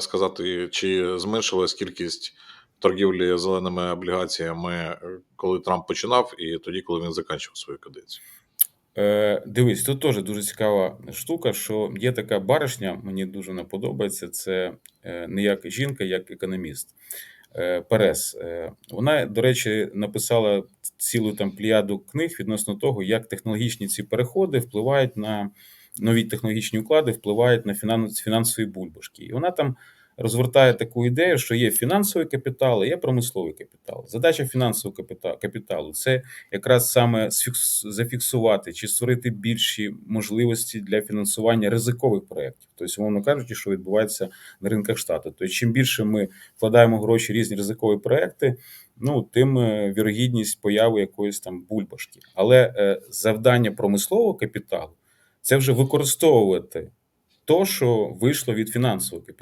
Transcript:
сказати, чи зменшилась кількість торгівлі зеленими облігаціями, е, коли Трамп починав, і тоді, коли він закінчив свою каденцію? Е, дивись, тут теж дуже цікава штука, що є така баришня, мені дуже вона подобається. Це е, не як жінка, як економіст. Перес. Вона, до речі, написала цілу там пліяду книг відносно того, як технологічні ці переходи впливають на нові технологічні уклади, впливають на фінанс- фінансові бульбашки. І вона там розвертає таку ідею, що є фінансовий капітал, і є промисловий капітал. Задача фінансового капіталу це якраз саме зафіксувати чи створити більші можливості для фінансування ризикових проєктів. Тобто, умовно кажучи, що відбувається на ринках штату. Тобто, чим більше ми вкладаємо гроші в різні ризикові проекти, ну тим е, вірогідність появи якоїсь там бульбашки. Але е, завдання промислового капіталу це вже використовувати то, що вийшло від фінансового капіталу.